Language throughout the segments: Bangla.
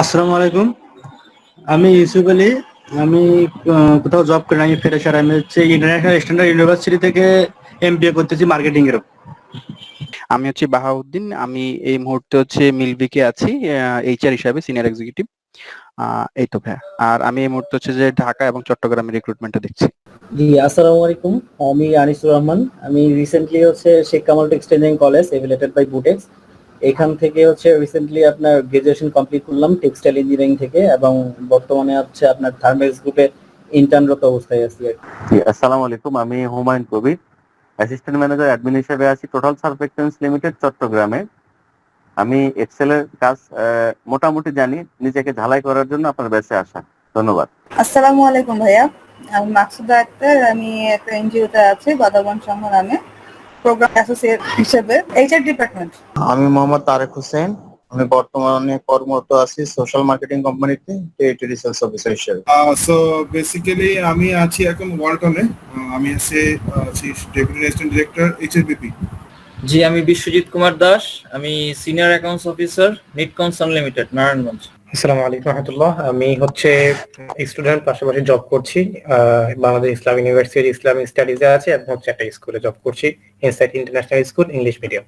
আসসালামু আলাইকুম। আমি ইউসুফ আলী। আমি কোথাও জব করি আমি ফ্রেশার। আমি হচ্ছে ইন্টারন্যাশনাল স্ট্যান্ডার্ড ইউনিভার্সিটি থেকে এমবিএ করতেছি মার্কেটিং এর আমি হচ্ছে বাহাউদ্দিন। আমি এই মুহূর্তে হচ্ছে মিলবিকে আছি এইচআর হিসাবে সিনিয়র এক্সিকিউটিভ এই তো ভাইয়া। আর আমি এই মুহূর্তে হচ্ছে যে ঢাকা এবং চট্টগ্রামের রিক্রুটমেন্টটা দেখছি। জি আসসালামু আলাইকুম। আমি আনিসুর রহমান। আমি রিসেন্টলি হচ্ছে Sheikh Kamal textiling college affiliated by Butex এখান থেকে হচ্ছে রিসেন্টলি আপনার গ্রাজুয়েশন কমপ্লিট করলাম টেক্সটাইল ইঞ্জিনিয়ারিং থেকে এবং বর্তমানে হচ্ছে আপনার থার্মেক্স গ্রুপে ইন্টার্নরত অবস্থায় আছি জি আসসালামু আলাইকুম। আমি Humayun Kabir assistant manager admin হিসেবে আছি টোটাল সার্ফেক্টেন্স লিমিটেড চট্টগ্রামে। আমি এক্সেল এর কাজ আহ, মোটামুটি জানি নিজেকে ঝালাই করার জন্য আপনার ব্যাচে আসা। ধন্যবাদ। আসসালামু আলাইকুম ভাইয়া। আমি মাকসুদা আক্তার আমি একটা এনজিওতে আছি গদাবন সংঘ নামে প্রোগ্রাম অ্যাসোসিয়েট হিসেবে এইচআর ডিপার্টমেন্ট আমি মোহাম্মদ তারেক হোসেন। আমি বর্তমানে কর্মরত আছি সোশ্যাল মার্কেটিং কোম্পানিতে টেরিটরি সেলস অফিসার হিসেবে। সো বেসিক্যালি আমি আছি এখন ওয়ালটনে আমি আছি ডেপুটি রেজিস্ট্যান্ট ডিরেক্টর এইচএরবিপি জি আমি বিশ্বজিৎ কুমার দাস আমি senior accounts officer Knitcons unlimited Narayanganj. আসসালামু আলাইকুম রহমতুল্লাহ। আমি হচ্ছে স্টুডেন্ট পাশাপাশি জব করছি আহ, বাংলাদেশ ইসলাম ইউনিভার্সিটি ইসলামিক স্টাডিজে আছে এবং হচ্ছে একটা স্কুলে জব করছি insight international school English medium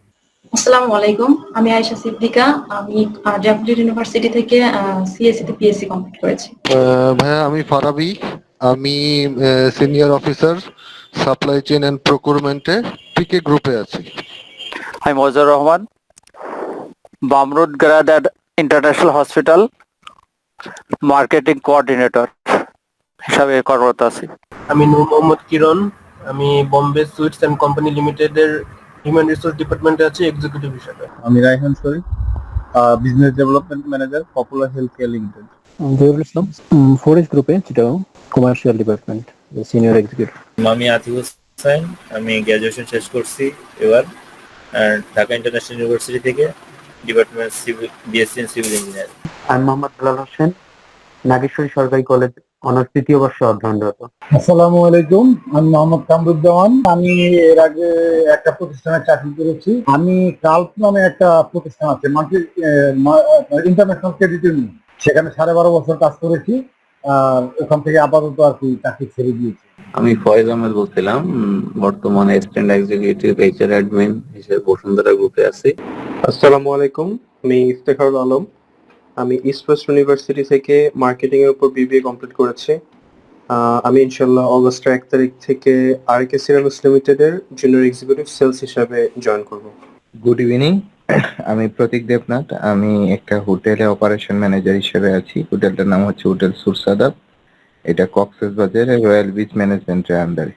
আসসালামু আলাইকুম আমি আয়েশা সিদ্দিকা আমি জাহাঙ্গীর ইউনিভার্সিটি থেকে সিএসসি তে পিএসসি কমপ্লিট করেছি। ভাইয়া আমি ফারাবি আমি senior officer supply chain and প্রকুরমেন্টে PK গ্রুপে আছি। আমি Mozar Rahman Bumrungrad international hospital marketing coordinator হিসাবে কর্মরত আছি। আমি নূর মোহাম্মদ কিরণ আমি Bombay sweets and company limited এর হিউম্যান রিসোর্স ডিপার্টমেন্টে আছি এক্সিকিউটিভ হিসেবে। আমি Raihan Sharif business development manager popular health care limited. আমি জহিরুল ইসলাম ফরেস্ট গ্রুপে Chittagong commercial department senior executive. আমি আতিক হোসেন আমি গ্র্যাজুয়েশন শেষ করছি এবার। ঢাকা ইন্টারন্যাশনাল ইউনিভার্সিটি থেকে department civil BSc in civil engineer আমি মোহাম্মদ দুলাল হোসেন নাগেশ্বরী সরকারি কলেজ অনার্স তৃতীয় বর্ষে অধ্যয়নরত। আসসালামু আলাইকুম আমি মোহাম্মদ কামরুজ্জামান। আমি এর আগে একটা প্রতিষ্ঠানে চাকরি করেছি। আমি কাল্প নামে একটা প্রতিষ্ঠান আছে মাল্টি ইন্টারন্যাশনাল ক্রেডিট ইউনিয়ন। সেখানে সাড়ে বারো বছর কাজ করেছি আর ওখান থেকে আপাতত আর কি চাকরি ছেড়ে দিয়েছি। আমি ফয়েজ আহমেদ বলছিলাম বর্তমানে স্ট্যান্ড এক্সিকিউটিভ এইচআর অ্যাডমিন হিসেবে বসুন্ধরা গ্রুপে আছি। আসসালামু আলাইকুম আমি ইফতেখারুল আলম। আমি ইস্ট ওয়েস্ট ইউনিভার্সিটি থেকে মার্কেটিং এর উপর বিবিএ কমপ্লিট করেছি। আমি ইনশাল্লাহ অগস্টের এক তারিখ থেকে আর কে সিরামিক্স লিমিটেড এর জুনিয়র এক্সিকিউটিভ সেলস হিসাবে জয়েন করব। গুড ইভিনিং আমি প্রতীক দেবনাথ আমি একটা হোটেলে অপারেশন ম্যানেজার হিসেবে আছি। হোটেলটার নাম হচ্ছে হোটেল সুরসাদাত এটা কক্সেস বাজারে রয়্যাল বিচ ম্যানেজমেন্টের আন্ডারে